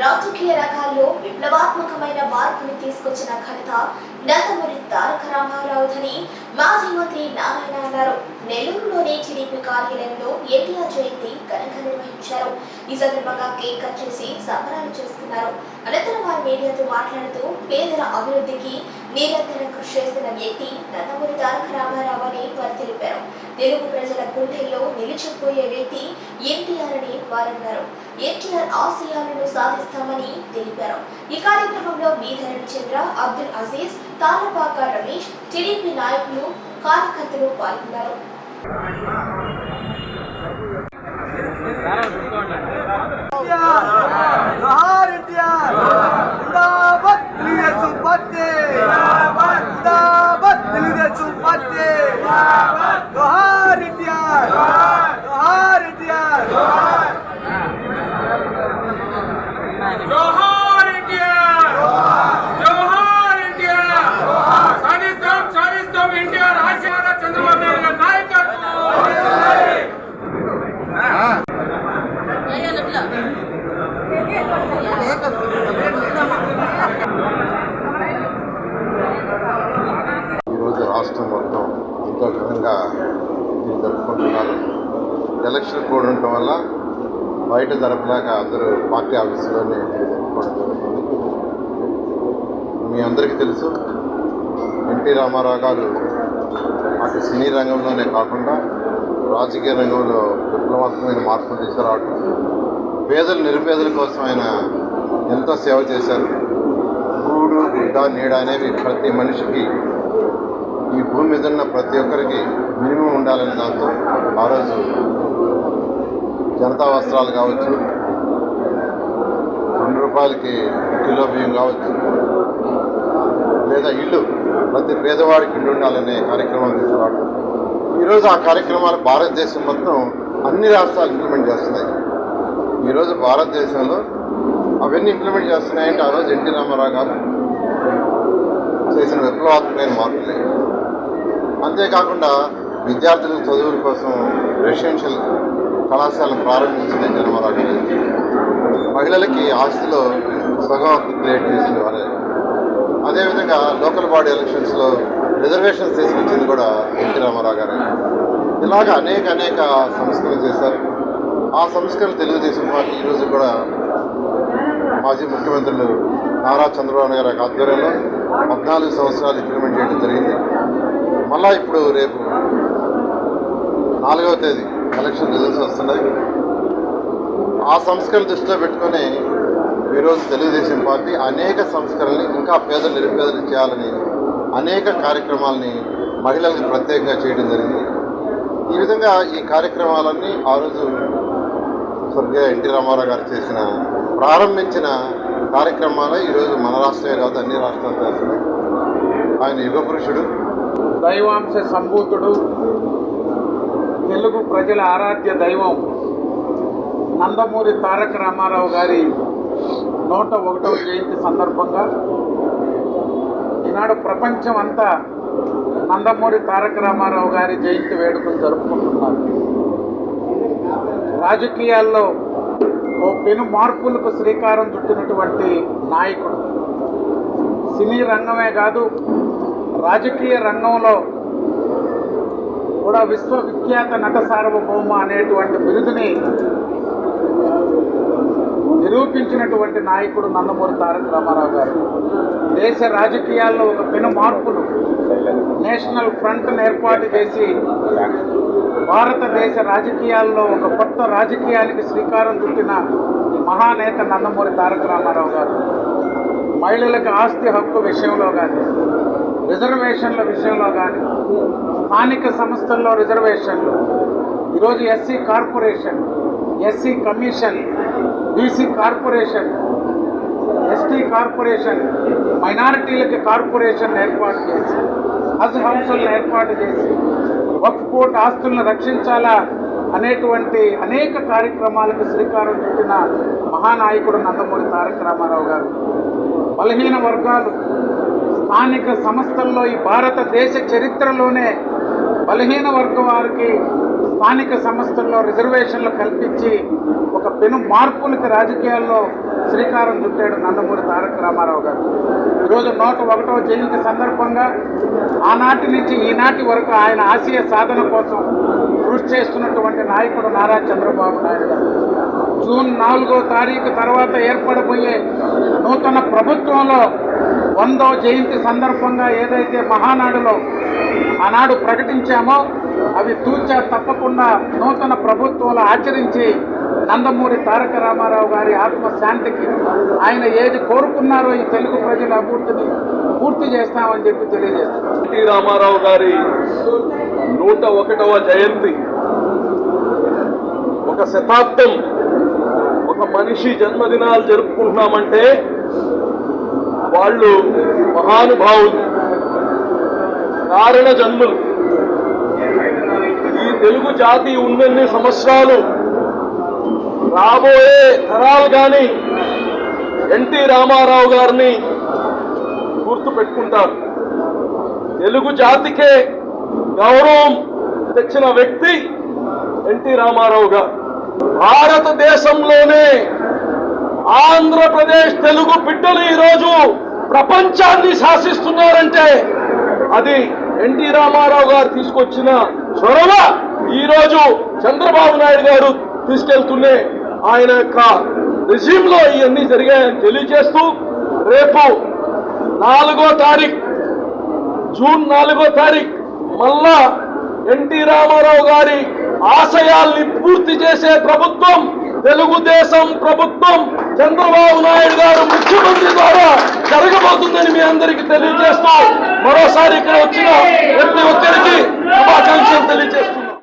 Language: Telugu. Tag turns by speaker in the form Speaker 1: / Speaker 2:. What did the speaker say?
Speaker 1: రాజకీయ రంగాల్లో విప్లవాత్మకమైన మార్పుని తీసుకొచ్చిన ఘనత నందమూరి తారక రామారావుదని మాజీ మంత్రి నారాయణ టీడీపీ కార్యాలయంలో ఎన్టీఆర్ జయంతి ఘనంగా నిర్వహించారు. ఈ సందర్భంగా కేక్ కట్ చేసి సంబరాలు చేసుకున్నారు. అనంతరం వారు మీడియాతో మాట్లాడుతూ పేదల అభివృద్ధికి నిరంతరం కృషి చేస్తున్న వ్యక్తి నందమూరి తారక రామారావు అని వారు తెలిపారు. తెలుగు ప్రజల గుండెల్లో నిలిచిపోయే వ్యక్తి ఎన్టీఆర్ అని వారన్నారు. ఎన్టీఆర్ ఆశయాలను సాధిస్తామని తెలిపారు. ఈ కార్యక్రమంలో బీధరణ్ చంద్ర అబ్దుల్ అజీజ్ తారపాక రమేష్ టీడీపీ నాయకులు కార్యకర్తలు పాల్గొన్నారు.
Speaker 2: జోహార్ ఎన్టీఆర్ జిందాబాద్ తెలుగుదేశం పార్టీ జిందాబాద్ తెలుగుదేశం పార్టీ జోహార్ ఎన్టీఆర్ జోహార్ ఎన్టీఆర్
Speaker 3: జోహార్ ఎన్టీఆర్ జోహార్ ఎన్టీఆర్ సాధిస్తాం సాధిస్తాం ఎన్టీఆర్ ఆశీర్వాద చంద్రబాబు నాయుడు గారి నాయకత్వం
Speaker 4: ఈరోజు రాష్ట్రం మొత్తం ఎంతో ఘనంగా దీన్ని జరుపుకుంటున్నారు. ఎలక్షన్ కోడ్ ఉండటం వల్ల బయట జరపలేక అందరూ పార్టీ ఆఫీసులోనే జరుపుకోవడం జరుగుతుంది. మీ అందరికీ తెలుసు ఎన్టీ రామారావు గారు అటు సినీ రంగంలోనే కాకుండా రాజకీయ రంగంలో విప్లవాత్మకమైన మార్పులు తీసుకురావడం పేదలు నిరుపేదల కోసం ఆయన ఎంతో సేవ చేశారు. గూడు గుడ్డ నీడ అనేవి ప్రతి మనిషికి ఈ భూమి మీద ఉన్న ప్రతి ఒక్కరికి మినిమం ఉండాలనే దాంతో ఆ రోజు జనతా వస్త్రాలు కావచ్చు రెండు రూపాయలకి కిలో బియ్యం కావచ్చు లేదా ఇల్లు ప్రతి పేదవాడికి ఇల్లు ఉండాలనే కార్యక్రమాలు తీసుకురావడం. ఈరోజు ఆ కార్యక్రమాలు భారతదేశం మొత్తం అన్ని రాష్ట్రాలు ఇంప్లిమెంట్ చేస్తున్నాయి. ఈరోజు భారతదేశంలో అవన్నీ ఇంప్లిమెంట్ చేస్తున్నాయంటే ఆ రోజు ఎన్టీ రామారావు గారు చేసిన విప్లవాత్మకమైన మార్పులే. అంతేకాకుండా విద్యార్థుల చదువుల కోసం రెసిడెన్షియల్ కళాశాలను ప్రారంభించింది రామారావు గారు. మహిళలకి ఆస్తిలో సగం క్రియేట్ చేసిన వారే. అదేవిధంగా లోకల్ బాడీ ఎలక్షన్స్లో రిజర్వేషన్స్ తీసుకొచ్చింది కూడా ఎన్టీ రామారావు గారు. ఇలాగ అనేక అనేక సంస్కరణలు చేశారు. ఆ సంస్కరణ తెలుగుదేశం పార్టీ ఈరోజు కూడా మాజీ ముఖ్యమంత్రులు నారా చంద్రబాబు గారి ఆధ్వర్యంలో పద్నాలుగు సంవత్సరాలు ఇంప్లిమెంట్ చేయడం జరిగింది. మళ్ళా ఇప్పుడు రేపు నాలుగవ తేదీ ఎలక్షన్ రిజల్ట్స్ వస్తున్నాయి. ఆ సంస్కరణ దృష్టిలో పెట్టుకొని ఈరోజు తెలుగుదేశం పార్టీ అనేక సంస్కరణలు ఇంకా పేదలు నిరుపేదలు చేయాలని అనేక కార్యక్రమాలని మహిళలకు ప్రత్యేకంగా చేయడం జరిగింది. ఈ విధంగా ఈ కార్యక్రమాలన్నీ ఆ రోజు స్వర్గీయ ఎన్టీ రామారావు గారు చేసిన ప్రారంభించిన కార్యక్రమాలు ఈరోజు మన రాష్ట్రమే కాదు అన్ని రాష్ట్రాలు చేస్తున్నాయి. ఆయన యుగ పురుషుడు.
Speaker 3: దైవాంశ సంభూతుడు. తెలుగు ప్రజల ఆరాధ్య దైవం నందమూరి తారక రామారావు గారి నూట ఒకటవ జయంతి సందర్భంగా ఈనాడు ప్రపంచం అంతా నందమూరి తారక రామారావు గారి జయంతి వేడుకలు జరుపుకుంటున్నారు. రాజకీయాల్లో ఓ పెను మార్పులకు శ్రీకారం చుట్టినటువంటి నాయకుడు. సినీ రంగమే కాదు రాజకీయ రంగంలో కూడా విశ్వవిఖ్యాత నట సార్వభౌమ అనేటువంటి బిరుదుని నిరూపించినటువంటి నాయకుడు నందమూరి తారక రామారావు గారు. దేశ రాజకీయాల్లో ఒక పెను మార్పులు నేషనల్ ఫ్రంట్ను ఏర్పాటు చేసి భారతదేశ రాజకీయాల్లో ఒక కొత్త రాజకీయానికి శ్రీకారం చుట్టిన మహానేత నందమూరి తారక రామారావు గారు మహిళలకు ఆస్తి హక్కు విషయంలో కానీ రిజర్వేషన్ల విషయంలో కానీ స్థానిక సంస్థల్లో రిజర్వేషన్లు ఈరోజు SC corporation SC commission BC corporation ST corporation మైనారిటీలకి corporation ఏర్పాటు చేసి హజ్ హౌసులను ఏర్పాటు చేసి వక్ఫ్ కోర్ట్ ఆస్తులను రక్షించాలా అనేటువంటి అనేక కార్యక్రమాలకు శ్రీకారం చుట్టిన మహానాయకుడు నందమూరి తారక రామారావు గారు. బలహీన వర్గాలు స్థానిక సంస్థల్లో ఈ భారతదేశ చరిత్రలోనే బలహీన వర్గ వారికి స్థానిక సంస్థల్లో రిజర్వేషన్లు కల్పించి ఒక పెను మార్పులకి రాజకీయాల్లో శ్రీకారం చుట్టాడు నందమూరి తారక రామారావు గారు. ఈరోజు నూట ఒకటవ జయంతి సందర్భంగా ఆనాటి నుంచి ఈనాటి వరకు ఆయన ఆశయ సాధన కోసం కృషి చేస్తున్నటువంటి నాయకుడు నారా చంద్రబాబు నాయుడు గారు. జూన్ నాలుగో తారీఖు తర్వాత ఏర్పడబోయే నూతన ప్రభుత్వంలో వందో జయంతి సందర్భంగా ఏదైతే మహానాడులో ఆనాడు ప్రకటించామో అవి తూచా తప్పకుండా నూతన ప్రభుత్వాలు ఆచరించి నందమూరి తారక రామారావు గారి ఆత్మశాంతికి ఆయన ఏది కోరుకున్నారో ఈ తెలుగు ప్రజల అభివృద్ధిని పూర్తి చేస్తామని చెప్పి తెలియజేస్తున్నారు
Speaker 5: ఎన్టీ రామారావు గారి నూట ఒకటవ జయంతి ఒక శతాబ్దం ఒక మనిషి జన్మదినాలు జరుపుకుంటున్నామంటే వాళ్ళు మహానుభావులు కారణ జన్ములు. తెలుగు జాతి ఉన్నన్ని సంవత్సరాలు రాబోయే తరాలు కానీ ఎన్టీ రామారావు గారిని గుర్తు పెట్టుకుంటారు తెలుగు జాతికే గౌరవం తెచ్చిన వ్యక్తి ఎన్టీ రామారావు గారు. భారతదేశంలోనే ఆంధ్రప్రదేశ్ తెలుగు బిడ్డలు ఈరోజు ప్రపంచాన్ని శాసిస్తున్నారంటే అది ఎన్టీ రామారావు గారు తీసుకొచ్చిన చొరవ. ఈరోజు చంద్రబాబు నాయుడు గారు తీసుకెళ్తూనే ఆయన యొక్క రిజీమ్లో ఇవన్నీ జరిగాయని తెలియజేస్తూ రేపు నాలుగో తారీఖు జూన్ నాలుగో తారీఖు మళ్ళా ఎన్టీ రామారావు గారి ఆశయాల్ని పూర్తి చేసే ప్రభుత్వం తెలుగుదేశం ప్రభుత్వం చంద్రబాబు నాయుడు గారు ముఖ్యమంత్రి ద్వారా జరగబోతుందని మీ అందరికి తెలియజేస్తూ మరోసారి ఇక్కడ వచ్చిన ప్రతి ఒక్కరికి శుభాకాంక్షలు తెలియజేస్తుంది